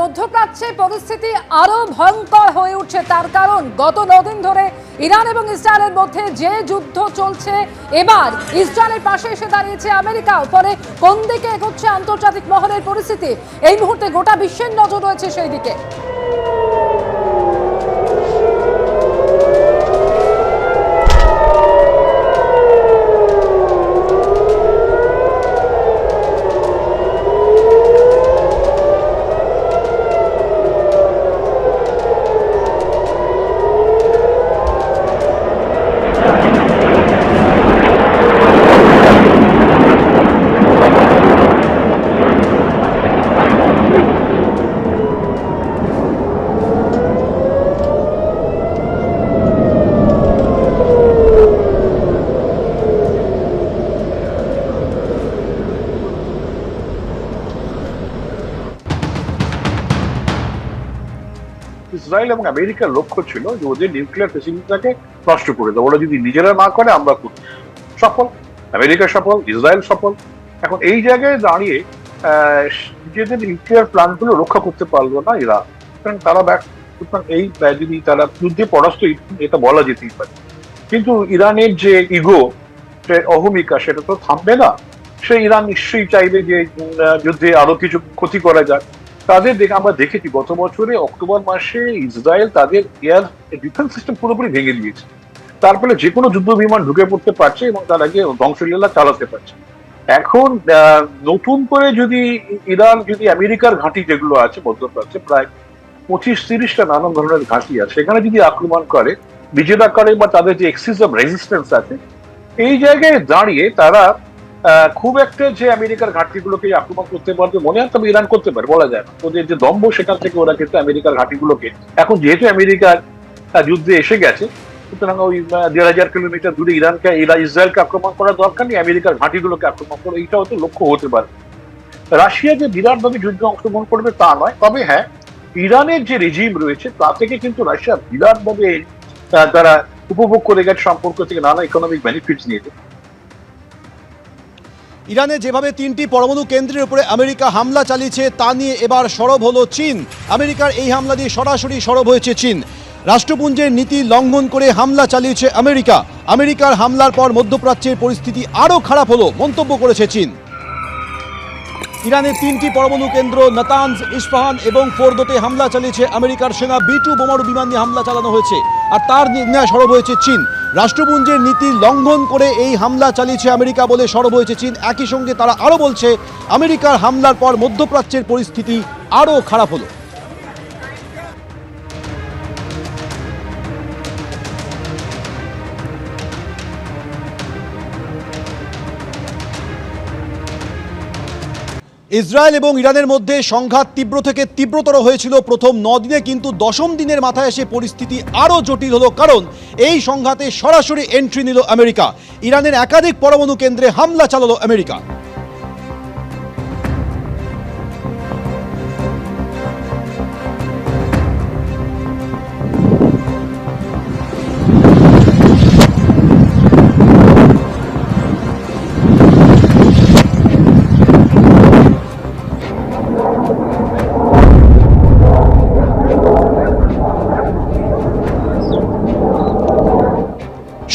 মধ্যপ্রাচ্যে পরিস্থিতি আরও ভয়ঙ্কর হয়ে উঠছে। তার কারণ, গত নদিন ধরে ইরান এবং ইসরায়েলের মধ্যে যে যুদ্ধ চলছে, এবার ইসরায়েলের পাশে এসে দাঁড়িয়েছে আমেরিকা। পরে কোন দিকে এগোচ্ছে আন্তর্জাতিক মহলের পরিস্থিতি? এই মুহূর্তে গোটা বিশ্বের নজর রয়েছে সেই দিকে। ইসরায়েল এবং আমেরিকার লক্ষ্য ছিল যে ওদের নিউক্লিয়ার ফেসিলিটিটাকে নষ্ট করে দেবো। ওরা যদি নিজেরা না করে, আমরা সফল। আমেরিকা সফল, ইসরায়েল সফল। এখন এই জায়গায় দাঁড়িয়ে নিজেদের নিউক্লিয়ার প্ল্যান্টগুলো রক্ষা করতে পারল না ইরান সুতরাং তারা ব্যাক এই যদি তারা যুদ্ধে পরাস্ত, এটা বলা যেতেই পারে। কিন্তু ইরানের যে ইগো অহমিকা, সেটা তো থামবে না। সে ইরান নিশ্চয়ই চাইবে যে যুদ্ধে আরও কিছু ক্ষতি করা যাক। তাদের দেখে আমরা দেখেছি, গত বছরে অক্টোবর মাসে ইসরায়েল তাদের এয়ার ডিফেন্স সিস্টেম পুরোপুরি ভেঙে দিয়েছে। তার ফলে যে কোনো যুদ্ধ বিমান ঢুকে পড়তে পারছে এবং তার আগে ধ্বংসলীলা চালাতে পারছে। এখন নতুন করে যদি ইরান, যদি আমেরিকার ঘাঁটি যেগুলো আছে, মধ্যপ্রাচ্যে প্রায় পঁচিশ, তিরিশটা নানান ধরনের ঘাঁটি আছে, সেখানে যদি আক্রমণ করে নিজেরা করে বা তাদের যে এক্সিস অফ রেজিস্ট্যান্স আছে, এই জায়গায় দাঁড়িয়ে তারা খুব একটা যে আমেরিকার ঘাঁটিগুলোকে আক্রমণ করতে পারবে, মনে হয় তবে ইরান করতে পারে, বলা যায় না। ওদের যে দম্ভ সেখান থেকে ওরা কিন্তু আমেরিকার ঘাঁটিগুলোকে এখন যেহেতু আমেরিকার যুদ্ধে এসে গেছে, সুতরাং ওই দেড় হাজার কিলোমিটার দূরে ইরানকে ইরা- ইসরায়েলকে আক্রমণ করার দরকার নেই, আমেরিকার ঘাঁটিগুলোকে আক্রমণ করা এইটা হয়তো লক্ষ্য হতে পারে। রাশিয়া যে বিরাটভাবে যুদ্ধে অংশগ্রহণ করবে তা নয়, তবে হ্যাঁ ইরানের যে রেজিম রয়েছে, তা থেকে কিন্তু রাশিয়া বিরাটভাবে তারা উপভোগ করে গেছে সম্পর্ক থেকে নানা ইকোনমিক বেনিফিটস নিয়েছে ইরানে যেভাবে তিনটি পরমাণু কেন্দ্রের উপরে আমেরিকা হামলা চালিয়েছে, তা নিয়ে এবার সরব হলো চীন। আমেরিকার এই হামলা দিয়ে সরাসরি সরব হয়েছে চীন। রাষ্ট্রপুঞ্জের নীতি লঙ্ঘন করে হামলা চালিয়েছে আমেরিকা। আমেরিকার হামলার পর মধ্যপ্রাচ্যের পরিস্থিতি আরও খারাপ হলো, মন্তব্য করেছে চীন। ইরানের তিনটি পরমাণু কেন্দ্র, নাতানজ, ইস্পাহান এবং ফোরদোতে হামলা চালিয়েছে আমেরিকার সেনা। বি টু বোমারু বিমান নিয়ে হামলা চালানো হয়েছে, আর তার নির্ণয় সরব হয়েছে চীন। রাষ্ট্রপুঞ্জের নীতি লঙ্ঘন করে এই হামলা চালিয়েছে আমেরিকা বলে সরব হয়েছে চীন। একই সঙ্গে তারা আরও বলছে, আমেরিকার হামলার পর মধ্যপ্রাচ্যের পরিস্থিতি আরও খারাপ হলো। ইসরায়েল এবং ইরানের মধ্যে সংঘাত তীব্র থেকে তীব্রতর হয়েছিল প্রথম দিনে কিন্তু দশম দিনের মাথায় এসে পরিস্থিতি আরও জটিল হলো, কারণ এই সংঘাতে সরাসরি এন্ট্রি নিল আমেরিকা। ইরানের একাধিক পরমাণু কেন্দ্রে হামলা চালালো আমেরিকা।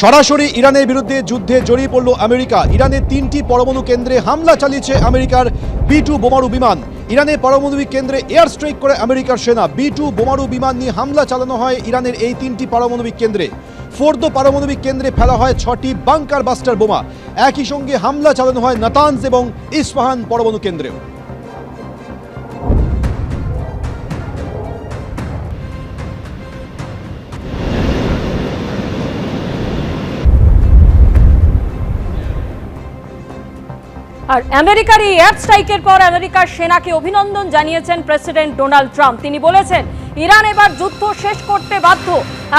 সরাসরি ইরানের বিরুদ্ধে যুদ্ধে জড়িয়ে পড়ল আমেরিকা। ইরানের তিনটি পরমাণু কেন্দ্রে হামলা চালিয়েছে আমেরিকার বি টু বোমারু বিমান। ইরানের পারমাণবিক কেন্দ্রে এয়ার স্ট্রাইক করে আমেরিকার সেনা। বি টু বোমারু বিমান নিয়ে হামলা চালানো হয় ইরানের এই তিনটি পারমাণবিক কেন্দ্রে। ফোর্দো পারমাণবিক কেন্দ্রে ফেলা হয় ছটি বাংকার বাস্টার বোমা। একই সঙ্গে হামলা চালানো হয় নাতানজ এবং ইস্পাহান পরমাণু কেন্দ্রেও। আর আমেরিকার এই এয়ার স্ট্রাইকের পর আমেরিকার সেনাকে অভিনন্দন জানিয়েছেন প্রেসিডেন্ট ডোনাল্ড ট্রাম্প। তিনি বলেছেন, ইরান এবার যুদ্ধ শেষ করতে বাধ্য।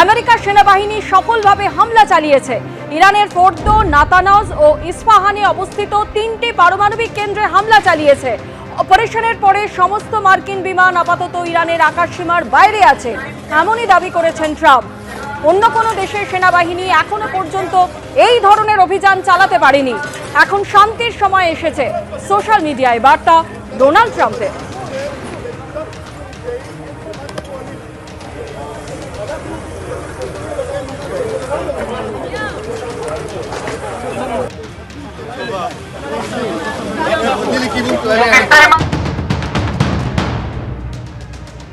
আমেরিকার সেনাবাহিনী সফলভাবে হামলা চালিয়েছে। ইরানের ফোর্দো নাতানজ ও ইস্পাহানে অবস্থিত তিনটি পারমাণবিক কেন্দ্রে হামলা চালিয়েছে। অপারেশনের পরে সমস্ত মার্কিন বিমান আপাতত ইরানের আকাশসীমার বাইরে আছে, এমনই দাবি করেছেন ট্রাম্প। অন্য কোনো দেশের সেনাবাহিনী এখনও পর্যন্ত এই ধরনের অভিযান চালাতে পারেনি। এখন শান্তির সময় এসেছে। সোশ্যাল মিডিয়ায় বার্তা, ডোনাল্ড ট্রাম্পের।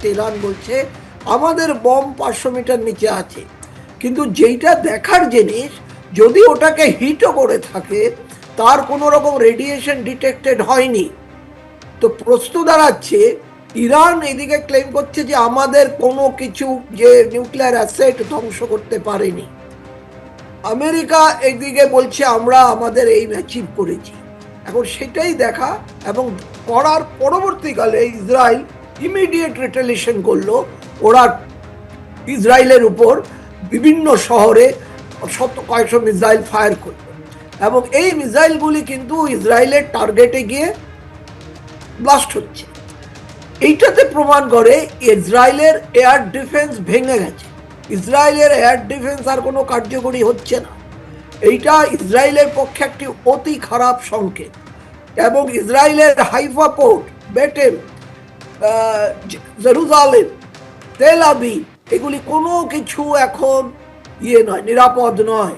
তেহরান বলছে, আমাদের বম পাঁচশো মিটার নিচে আছে, কিন্তু যেইটা দেখার জিনিস, যদি ওটাকে হিটও করে থাকে, তার কোনো রকম রেডিয়েশন ডিটেক্টেড হয়নি। তো প্রশ্ন দাঁড়াচ্ছে, ইরান এদিকে ক্লেম করছে যে আমাদের কোনো কিছু যে নিউক্লিয়ার অ্যাসেট ধ্বংস করতে পারেনি। আমেরিকা এদিকে বলছে, আমরা আমাদের এই অ্যাচিভ করেছি। এখন সেটাই দেখা এবং করার পরবর্তীকালে ইসরায়েল ইমিডিয়েট রিটেলিশন করল। ওরা ইসরায়েলের উপর বিভিন্ন শহরে শত কয়েকশো মিসাইল ফায়ার করল এবং এই মিসাইলগুলি কিন্তু ইসরায়েলের টার্গেটে গিয়ে ব্লাস্ট হচ্ছে। এইটাতে প্রমাণ করে ইসরায়েলের এয়ার ডিফেন্স ভেঙে গেছে। ইসরায়েলের এয়ার ডিফেন্স আর কোনো কার্যকরী হচ্ছে না। এইটা ইসরায়েলের পক্ষে একটি অতি খারাপ সংকেত। এবং ইসরায়েলের হাইফা পোর্ট, বেটেল জেরুজালেম, তেল আবি এগুলি কোনো কিছু এখন ইয়ে নয়, নিরাপদ নয়।